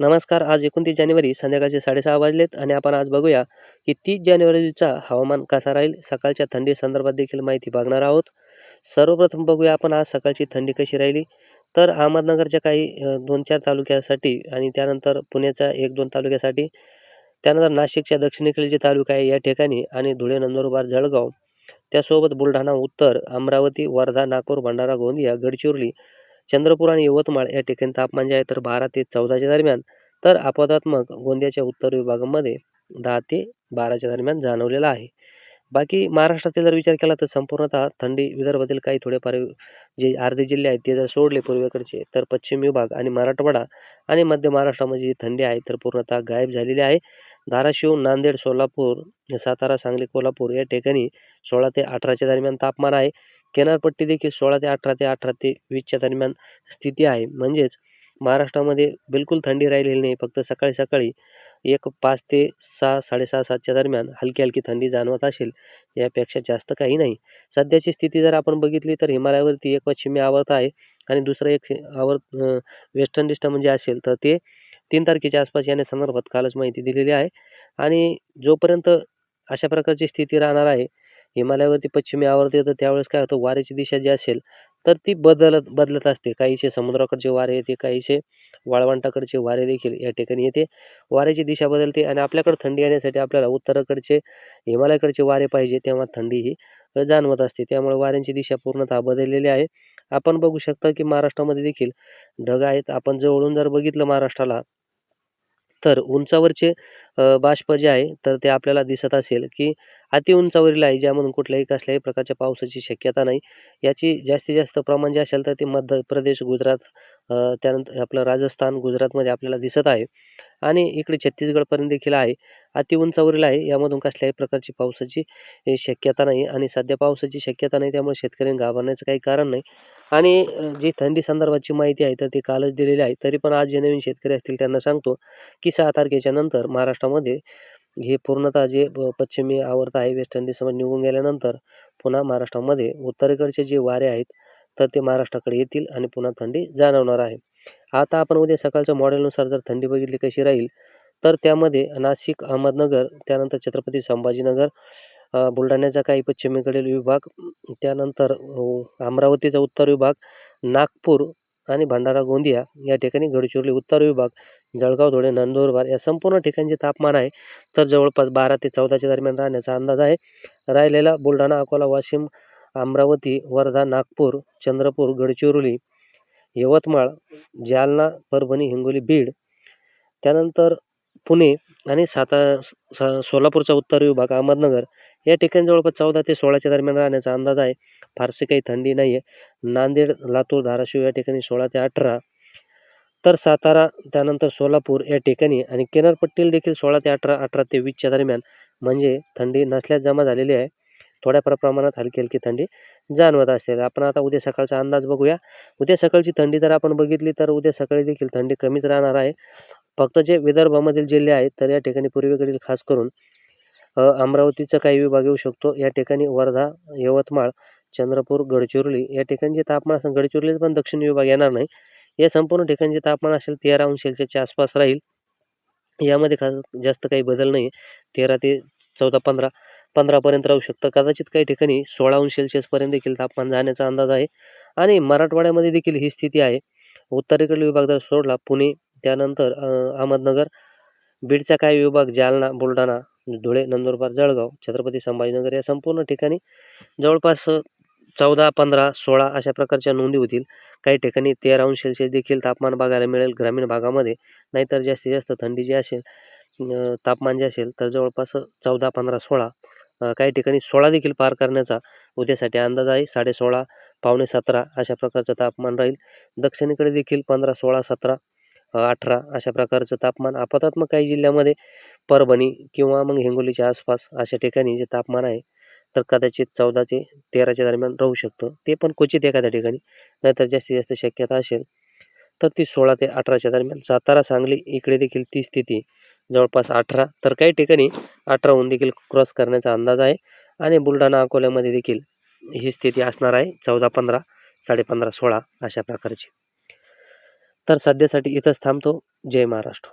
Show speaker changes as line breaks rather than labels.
नमस्कार आज एकोणतीस जानेवारी संध्याकाळचे साडेसहा वाजलेत आणि आपण आज बघूया की तीस जानेवारीचा हवामान कसा राहील सकाळच्या थंडी संदर्भात देखील माहिती बघणार आहोत. सर्वप्रथम बघूया आपण आज सकाळची थंडी कशी राहिली. तर अहमदनगरच्या काही दोन चार तालुक्यासाठी आणि त्यानंतर पुण्याच्या एक दोन तालुक्यासाठी त्यानंतर नाशिकच्या दक्षिणेकडील जे तालुका आहे या ठिकाणी आणि धुळे नंदुरबार जळगाव त्यासोबत बुलढाणा उत्तर अमरावती वर्धा नागपूर भंडारा गोंदिया गडचिरोली चंद्रपूर आणि यवतमाळ या ठिकाणी तापमान जे आहे तर बारा ते चौदाच्या दरम्यान. तर अपवादात्मक गोंदियाच्या उत्तर विभागामध्ये दहा ते बाराच्या दरम्यान जाणवलेला आहे. बाकी महाराष्ट्रातील जर विचार केला तर संपूर्णतः थंडी विदर्भातील काही थोडेफार जे अर्धे जिल्हे आहेत ते जर सोडले पूर्वेकडचे तर पश्चिम विभाग आणि मराठवाडा आणि मध्य महाराष्ट्रामध्ये जी थंडी आहे तर पूर्णतः गायब झालेली आहे. धाराशिव नांदेड सोलापूर सातारा सांगली कोल्हापूर या ठिकाणी सोळा ते अठराच्या दरम्यान तापमान आहे. किनारपट्टी देखील सोळा ते अठरा ते अठरा ते वीसच्या दरम्यान स्थिती आहे. म्हणजेच महाराष्ट्रामध्ये बिलकुल थंडी राहिलेली नाही. फक्त सकाळी सकाळी एक पाच ते सहा साडेसहा सातच्या दरम्यान हलकी हलकी थंडी जाणवत असेल यापेक्षा जास्त काही नाही. सध्याची स्थिती जर आपण बघितली तर हिमालयावरती एक पश्चिमी आवर्त आहे आणि दुसरं एक आवर्त वेस्टर्न डिस्ट म्हणजे असेल तर ते तीन तारखेच्या आसपास याने संदर्भात कालच माहिती दिलेली आहे. आणि जोपर्यंत अशा प्रकारची स्थिती राहणार आहे हिमालयावरती पश्चिमी आवर्त येतं त्यावेळेस काय होतं वाऱ्याची दिशा जी असेल तर ती बदलत बदलत असते. काहीसे समुद्राकडचे वारे येते काहीसे वाळवंटाकडचे वारे देखील या ठिकाणी येते. वाऱ्याची दिशा बदलते आणि आपल्याकडे थंडी येण्यासाठी आपल्याला उत्तरेकडचे हिमालयाकडचे वारे पाहिजे तेव्हा थंडी ही जाणवत असते. त्यामुळे वाऱ्यांची दिशा पूर्णतः बदललेली आहे. आपण बघू शकता की महाराष्ट्रामध्ये देखील ढग आहेत. आपण जवळून जर बघितलं महाराष्ट्राला तर उंचावरचे बाष्प जे आहे तर ते आपल्याला दिसत असेल की अति उंचावरील आहे ज्यामधून कुठल्याही कसल्याही प्रकारच्या पावसाची शक्यता नाही. याची जास्तीत जास्त प्रमाण जे असेल तर ते मध्य प्रदेश गुजरात त्यानंतर आपलं राजस्थान गुजरातमध्ये आपल्याला दिसत आहे. आणि इकडे छत्तीसगडपर्यंत देखील आहे. अति उंचावरील आहे यामधून कसल्याही प्रकारची पावसाची शक्यता नाही. आणि सध्या पावसाची शक्यता नाही त्यामुळे शेतकऱ्यांनी घाबरण्याचं काही कारण नाही. आणि जी थंडी संदर्भाची माहिती आहे तर ती कालच दिलेली आहे. तरी पण आज जे नवीन शेतकरी असतील त्यांना सांगतो की सहा तारखेच्या नंतर महाराष्ट्रामध्ये हे पूर्णतः जे पश्चिमी आवर्त आहे वेस्ट इंडिजसमोर निघून गेल्यानंतर पुन्हा महाराष्ट्रामध्ये उत्तरेकडचे जे वारे आहेत तर ते महाराष्ट्राकडे येतील आणि पुन्हा थंडी जाणवणार आहे. आता आपण उद्या सकाळच्या मॉडेलनुसार जर थंडी बघितली कशी राहील तर त्यामध्ये नाशिक अहमदनगर त्यानंतर छत्रपती संभाजीनगर बुलढाण्याचा काही पश्चिमेकडील विभाग त्यानंतर अमरावतीचा उत्तर विभाग नागपूर आणि भंडारा गोंदिया या ठिकाणी गडचिरोली उत्तर विभाग जळगाव धुळे नंदुरबार या संपूर्ण ठिकाणचे तापमान आहे. तर जवळपास बारा ते चौदाच्या दरम्यान राहण्याचा अंदाज आहे. राहिलेला बुलढाणा अकोला वाशिम अमरावती वर्धा नागपूर चंद्रपूर गडचिरोली यवतमाळ जालना परभणी हिंगोली बीड. त्यानंतर पुणे आणि साता स- सोलापूरचा उत्तर विभाग अहमदनगर या ठिकाणी जवळपास चौदा ते सोळाच्या दरम्यान राहण्याचा अंदाज आहे. फारशी काही थंडी नाही आहे नांदेड लातूर धाराशिव या ठिकाणी सोळा ते अठरा तर सातारा त्यानंतर सोलापूर या ठिकाणी आणि किनारपट्टीला देखील सोळा ते अठरा अठरा ते वीसच्या दरम्यान म्हणजे थंडी नसल्यास जमा झालेली आहे. थोड्या प्र- प्रमाणात हलकी हलकी थंडी जाणवत असेल. आपण आता उद्या सकाळचा अंदाज बघूया. उद्या सकाळची थंडी जर आपण बघितली तर उद्या सकाळी देखील थंडी कमीच राहणार आहे. फक्त जे विदर्भामधील जिल्हे आहेत तर या ठिकाणी पूर्वेकडील खास करून अमरावतीचा काही विभाग येऊ शकतो. या ठिकाणी वर्धा यवतमाळ चंद्रपूर गडचिरोली या ठिकाणी जे तापमान असेल गडचिरोली पण दक्षिण विभाग येणार नाही. या संपूर्ण ठिकाणचे तापमान असेल तेरा अंश सेल्सिअसच्या आसपास राहील. यामध्ये खास जास्त काही बदल नाही तेरा ते चौदा पंधरा पंधरापर्यंत राहू शकतं. कदाचित काही ठिकाणी सोळा अंश सेल्सिअसपर्यंत देखील तापमान जाण्याचा अंदाज आहे. आणि मराठवाड्यामध्ये देखील ही स्थिती आहे. उत्तरेकडील विभाग जर सोडला पुणे त्यानंतर अहमदनगर बीडचा काही विभाग जालना बुलढाणा धुळे नंदुरबार जळगाव छत्रपती संभाजीनगर या संपूर्ण ठिकाणी जवळपास चौदा पंधरा सोळा अशा प्रकारच्या नोंदी होतील. काही ठिकाणी तेरा अंश सेल्सिअस देखील तापमान बघायला मिळेल ग्रामीण भागामध्ये. नाहीतर जास्तीत जास्त थंडी जी असेल तापमान जे असेल तर जवळपास चौदा पंधरा सोळा काही ठिकाणी सोळा देखील पार करण्याचा उद्यासाठी अंदाज आहे. साडे सोळा पावणे सतरा अशा प्रकारचं तापमान राहील. दक्षिणेकडे देखील पंधरा सोळा सतरा अठरा अशा प्रकारचं तापमान आपातात्मक काही जिल्ह्यामध्ये परभणी किंवा मग हिंगोलीच्या आसपास अशा ठिकाणी जे तापमान आहे तर कदाचित चौदा ते तेराच्या दरम्यान राहू शकतं. ते पण क्वचित एखाद्या ठिकाणी नाहीतर जास्तीत जास्त शक्यता असेल तर ती सोळा ते अठराच्या दरम्यान. सातारा सांगली इकडे देखील ती स्थिती जवळपास अठरा तर काही ठिकाणी अठराहून देखील क्रॉस करण्याचा अंदाज आहे. आणि बुलढाणा अकोल्यामध्ये देखील ही स्थिती असणार आहे. चौदा पंधरा साडेपंधरा सोळा अशा प्रकारची. तर सध्यासाठी इथंच थांबतो. जय महाराष्ट्र.